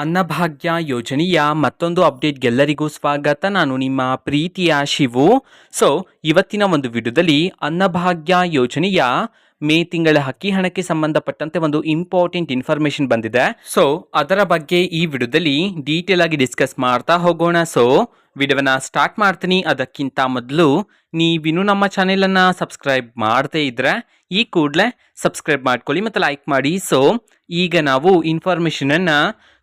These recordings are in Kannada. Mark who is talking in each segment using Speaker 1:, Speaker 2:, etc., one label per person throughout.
Speaker 1: ಅನ್ನಭಾಗ್ಯ ಯೋಜನೆಯ ಮತ್ತೊಂದು ಅಪ್ಡೇಟ್ಗೆಲ್ಲರಿಗೂ ಸ್ವಾಗತ. ನಾನು ನಿಮ್ಮ ಪ್ರೀತಿಯ ಶಿವು. ಸೊ ಇವತ್ತಿನ ಒಂದು ವಿಡಿಯೋದಲ್ಲಿ ಅನ್ನಭಾಗ್ಯ ಯೋಜನೆಯ ಮೇ ತಿಂಗಳ ಅಕ್ಕಿ ಹಣಕ್ಕೆ ಸಂಬಂಧಪಟ್ಟಂತೆ ಒಂದು ಇಂಪಾರ್ಟೆಂಟ್ ಇನ್ಫಾರ್ಮೇಶನ್ ಬಂದಿದೆ. ಸೊ ಅದರ ಬಗ್ಗೆ ಈ ವಿಡಿಯೋದಲ್ಲಿ ಡೀಟೇಲ್ ಆಗಿ ಡಿಸ್ಕಸ್ ಮಾಡ್ತಾ ಹೋಗೋಣ. ಸೊ ವಿಡಿಯೋನ ಸ್ಟಾರ್ಟ್ ಮಾಡ್ತೀನಿ. ಅದಕ್ಕಿಂತ ಮೊದಲು ನೀವಿನ್ನೂ ನಮ್ಮ ಚಾನೆಲನ್ನು ಸಬ್ಸ್ಕ್ರೈಬ್ ಮಾಡದೇ ಇದ್ರೆ ಈ ಕೂಡಲೇ ಸಬ್ಸ್ಕ್ರೈಬ್ ಮಾಡ್ಕೊಳ್ಳಿ ಮತ್ತು ಲೈಕ್ ಮಾಡಿ. ಸೊ ಈಗ ನಾವು ಇನ್ಫಾರ್ಮೇಷನನ್ನು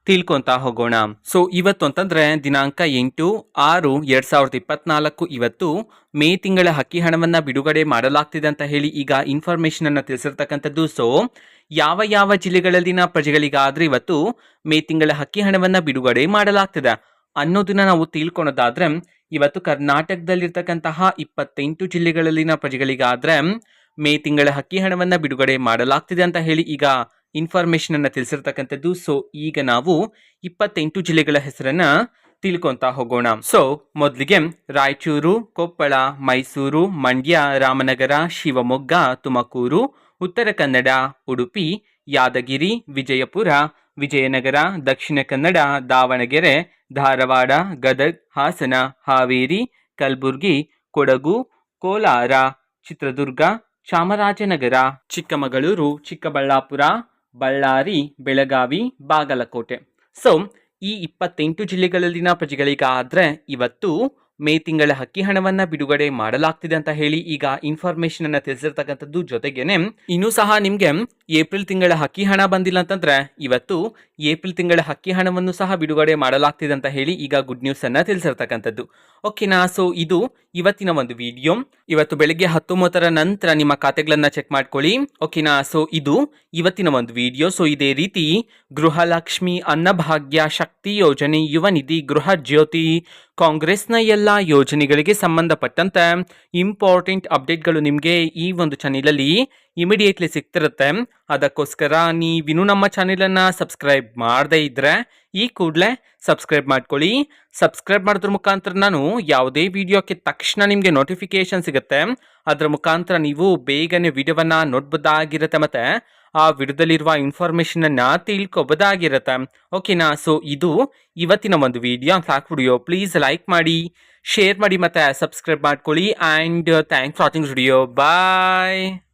Speaker 1: ತಿಳ್ಕೊಂತಾ ಹೋಗೋಣ. ಸೊ ಇವತ್ತು ಅಂತಂದ್ರೆ ದಿನಾಂಕ ಎಂಟು, ಆರು, ಎರಡ್ ಸಾವಿರದ ಇಪ್ಪತ್ನಾಲ್ಕು ಇವತ್ತು ಮೇ ತಿಂಗಳ ಹಕ್ಕಿ ಹಣವನ್ನ ಬಿಡುಗಡೆ ಮಾಡಲಾಗ್ತಿದೆ ಅಂತ ಹೇಳಿ ಈಗ ಇನ್ಫಾರ್ಮೇಶನ್ ಅನ್ನ ತಿಳಿಸಿರ್ತಕ್ಕಂಥದ್ದು. ಸೊ ಯಾವ ಯಾವ ಜಿಲ್ಲೆಗಳಲ್ಲಿನ ಪ್ರಜೆಗಳಿಗಾದ್ರೆ ಇವತ್ತು ಮೇ ತಿಂಗಳ ಹಕ್ಕಿ ಹಣವನ್ನ ಬಿಡುಗಡೆ ಮಾಡಲಾಗ್ತಿದೆ ಅನ್ನೋದನ್ನ ನಾವು ತಿಳ್ಕೊಳೋದಾದ್ರೆ, ಇವತ್ತು ಕರ್ನಾಟಕದಲ್ಲಿರ್ತಕ್ಕಂತಹ ಇಪ್ಪತ್ತೆಂಟು ಜಿಲ್ಲೆಗಳಲ್ಲಿನ ಪ್ರಜೆಗಳಿಗಾದ್ರೆ ಮೇ ತಿಂಗಳ ಹಕ್ಕಿ ಹಣವನ್ನ ಬಿಡುಗಡೆ ಮಾಡಲಾಗ್ತಿದೆ ಅಂತ ಹೇಳಿ ಈಗ ಇನ್ಫಾರ್ಮೇಶನ್ ಅನ್ನು ತಿಳಿಸಿರ್ತಕ್ಕಂಥದ್ದು. ಸೊ ಈಗ ನಾವು ಇಪ್ಪತ್ತೆಂಟು ಜಿಲ್ಲೆಗಳ ಹೆಸರನ್ನ ತಿಳ್ಕೊಂತಾ ಹೋಗೋಣ. ಸೊ ಮೊದಲಿಗೆ ರಾಯಚೂರು, ಕೊಪ್ಪಳ, ಮೈಸೂರು, ಮಂಡ್ಯ, ರಾಮನಗರ, ಶಿವಮೊಗ್ಗ, ತುಮಕೂರು, ಉತ್ತರ ಕನ್ನಡ, ಉಡುಪಿ, ಯಾದಗಿರಿ, ವಿಜಯಪುರ, ವಿಜಯನಗರ, ದಕ್ಷಿಣ ಕನ್ನಡ, ದಾವಣಗೆರೆ, ಧಾರವಾಡ, ಗದಗ್, ಹಾಸನ, ಹಾವೇರಿ, ಕಲಬುರಗಿ, ಕೊಡಗು, ಕೋಲಾರ, ಚಿತ್ರದುರ್ಗ, ಚಾಮರಾಜನಗರ, ಚಿಕ್ಕಮಗಳೂರು, ಚಿಕ್ಕಬಳ್ಳಾಪುರ ಬಳ್ಳಾರಿ, ಬೆಳಗಾವಿ, ಬಾಗಲಕೋಟೆ. ಸೊ ಈ ಇಪ್ಪತ್ತೆಂಟು ಜಿಲ್ಲೆಗಳಲ್ಲಿನ ಪ್ರಜೆಗಳಿಗಾದ್ರೆ ಇವತ್ತು ಮೇ ತಿಂಗಳ ಹಕ್ಕಿ ಹಣವನ್ನ ಬಿಡುಗಡೆ ಮಾಡಲಾಗ್ತಿದೆ ಅಂತ ಹೇಳಿ ಈಗ ಇನ್ಫಾರ್ಮೇಶನ್ ಅನ್ನು ತಿಳಿಸಿರ್ತಕ್ಕಂಥದ್ದು ಜೊತೆಗೇನೆ ಇನ್ನೂ ಸಹ ನಿಮ್ಗೆ ಏಪ್ರಿಲ್ ತಿಂಗಳ ಹಕ್ಕಿ ಹಣ ಬಂದಿಲ್ಲ ಅಂತಂದ್ರೆ ಇವತ್ತು ಏಪ್ರಿಲ್ ತಿಂಗಳ ಹಕ್ಕಿ ಹಣವನ್ನು ಸಹ ಬಿಡುಗಡೆ ಮಾಡಲಾಗ್ತಿದೆ ಅಂತ ಹೇಳಿ ಈಗ ಗುಡ್ ನ್ಯೂಸ್ ಅನ್ನ ತಿಳಿಸಿರ್ತಕ್ಕಂಥದ್ದು. ಓಕೆನಾ ಸೊ ಇದು ಇವತ್ತಿನ ಒಂದು ವಿಡಿಯೋ ಇವತ್ತು ಬೆಳಿಗ್ಗೆ ಹತ್ತೊಂಬತ್ತರ ನಂತರ ನಿಮ್ಮ ಖಾತೆಗಳನ್ನ ಚೆಕ್ ಮಾಡ್ಕೊಳ್ಳಿ. ಓಕೆನಾ ಸೊ ಇದು ಇವತ್ತಿನ ಒಂದು ವಿಡಿಯೋ ಸೊ ಇದೇ ರೀತಿ ಗೃಹಲಕ್ಷ್ಮಿ ಅನ್ನಭಾಗ್ಯ ಶಕ್ತಿ ಯೋಜನೆ, ಯುವ ನಿಧಿ, ಗೃಹ ಜ್ಯೋತಿ, ಕಾಂಗ್ರೆಸ್ನ ಎಲ್ಲ ಯೋಜನೆಗಳಿಗೆ ಸಂಬಂಧಪಟ್ಟಂತೆ ಇಂಪಾರ್ಟೆಂಟ್ ಅಪ್ಡೇಟ್ಗಳು ನಿಮಗೆ ಈ ಒಂದು ಚಾನೆಲಲ್ಲಿ ಇಮಿಡಿಯೇಟ್ಲಿ ಸಿಗ್ತಿರುತ್ತೆ. ಅದಕ್ಕೋಸ್ಕರ ನೀವಿನ್ನೂ ನಮ್ಮ ಚಾನೆಲನ್ನು ಸಬ್ಸ್ಕ್ರೈಬ್ ಮಾಡದೇ ಇದ್ದರೆ ಈ ಕೂಡಲೇ ಸಬ್ಸ್ಕ್ರೈಬ್ ಮಾಡ್ಕೊಳ್ಳಿ. ಸಬ್ಸ್ಕ್ರೈಬ್ ಮಾಡಿದ್ರ ಮುಖಾಂತರ ನಾನು ಯಾವುದೇ ವಿಡಿಯೋಕ್ಕೆ ತಕ್ಷಣ ನಿಮಗೆ ನೋಟಿಫಿಕೇಶನ್ ಸಿಗುತ್ತೆ. ಅದರ ಮುಖಾಂತರ ನೀವು ಬೇಗನೆ ವಿಡಿಯೋವನ್ನು ನೋಡ್ಬೋದಾಗಿರುತ್ತೆ ಮತ್ತು ಆ ವಿಡಿಯೋದಲ್ಲಿರುವ ಇನ್ಫಾರ್ಮೇಷನನ್ನು ತಿಳ್ಕೊಬೋದಾಗಿರುತ್ತೆ. ಓಕೆನಾ ಸೊ ಇದು ಇವತ್ತಿನ ಒಂದು ವಿಡಿಯೋ ಸಾಕು ವಿಡಿಯೋ ಪ್ಲೀಸ್ ಲೈಕ್ ಮಾಡಿ ಶೇರ್ ಮಾಡಿ ಮತ್ತು ಸಬ್ಸ್ಕ್ರೈಬ್ ಮಾಡ್ಕೊಳ್ಳಿ. And thanks watching video bye